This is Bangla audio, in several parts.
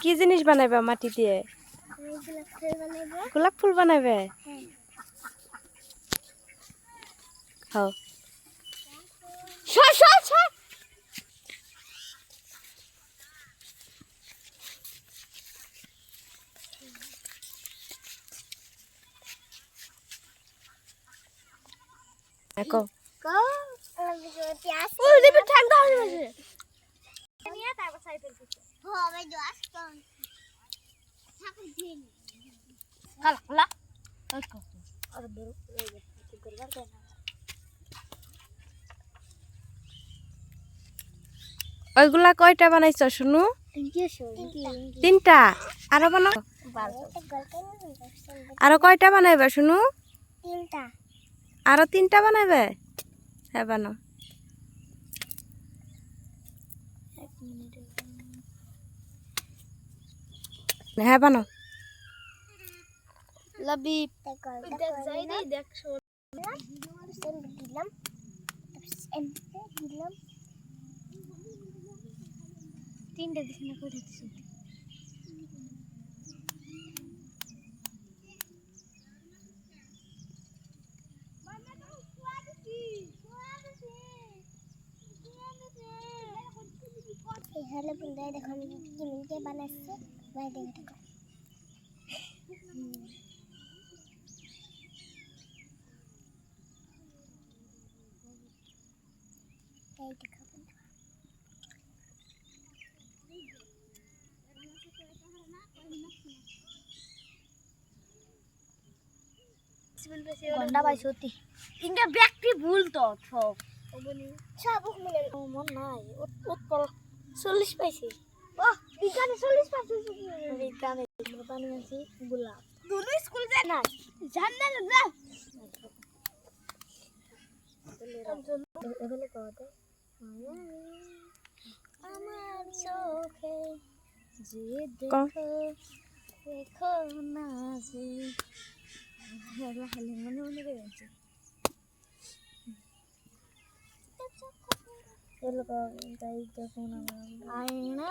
কি জিনিস বানাবে মাটি দিয়ে? গোলাপ ফুল বানাবে হও। সর সর সর। দেখো ওইগুলা কয়টা বানাইছ শুনু? তিনটা আরও বানাও। আরও কয়টা বানাইবে শুনু? তিনটা। আরও তিনটা বানাইবে? হ্যাঁ বানাও। হ্যাঁ বানাও। লবি দিলাম দিলাম। তিনটা দিছি না কয়টা দিছি? হ্যালো বন্ধুরা দেখো আমি কি বানাচ্ছি। গন্ডা পাই সত্যি ইন্ডিয়া ব্যক্তি ভুল তো সব। মন নাই উৎপল চল্লিশ পাইছি। ও বিজ্ঞানে চল্লিশ পাইছি বিজ্ঞানে পানি আছি গোলাপ। দুটো স্কুল যায় না? জান না না এগুলো কত আমার চোখে যে। দেখো দেখো না যে। মনে মনে করে তাই দেখুন আমার। আয়না।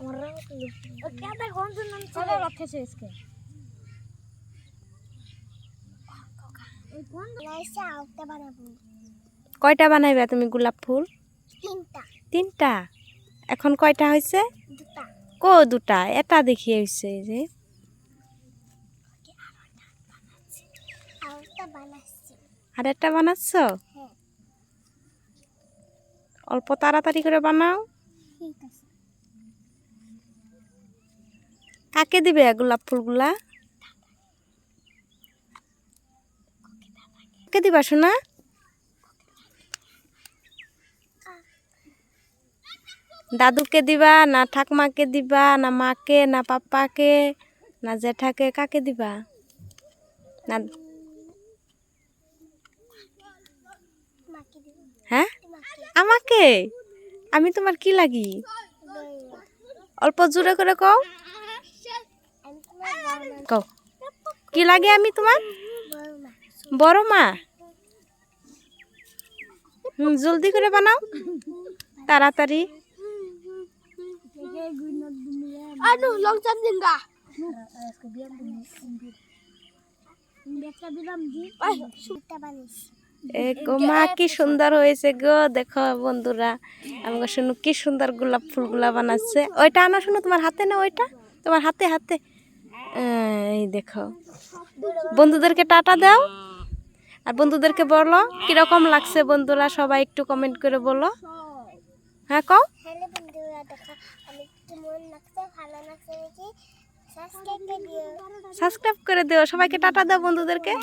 চাইলে দিবে কি নালু নি করতে না মন হয় না যাই না এটা মাটাকেও আমি চিন্তা মানে নাটক করে গুনা দু যাত্রা আমার ও কেদা কোন জন চলে রাখছে इसके ওই কোন লাইসা আউটটা বানাবো কয়টা বানাইবে তুমি গোলাপ ফুল তিনটা তিনটা এখন কয়টা হয়েছে দুটা কো দুটা এটা দেখি হয়েছে এই যে আউটটা বানাচ্ছি আর একটা বানাচ্ছ হ্যাঁ অল্প তাড়াতাড়ি করে বানাও ঠিক আছে কাকে দিবে গোলাপ ফুলগুলা? কাকে দিবা শোনা দাদুকে দিবা, না ঠাকমাকে দিবা, না মাকে, না পাপ্পাকে, না জেঠাকে, কাকে দিবা? না হ্যাঁ? আমাকে? আমি তোমার কি লাগি? অল্প জোরে করে কও। কও। কি লাগে আমি তোমার? বড় মা। হুম জলদি করে বানাও। তাড়াতাড়ি। আনু লং চাপ দিন গো মা কি সুন্দর হয়েছে গো। দেখো বন্ধুরা আমাকে শুনু কি সুন্দর গোলাপ ফুলগুলা বানাচ্ছে। ওইটা আনো শুনো তোমার হাতে না ওইটা? তোমার হাতে হাতে। এই দেখো। বন্ধুদেরকে টাটা দাও। আর বন্ধুদেরকে বলো কীরকম লাগছে বন্ধুরা সবাই একটু কমেন্ট করে বলো। হ্যাঁ কও। সাবস্ক্রাইব করে দিও। সবাইকে টাটা দাও বন্ধুদেরকে।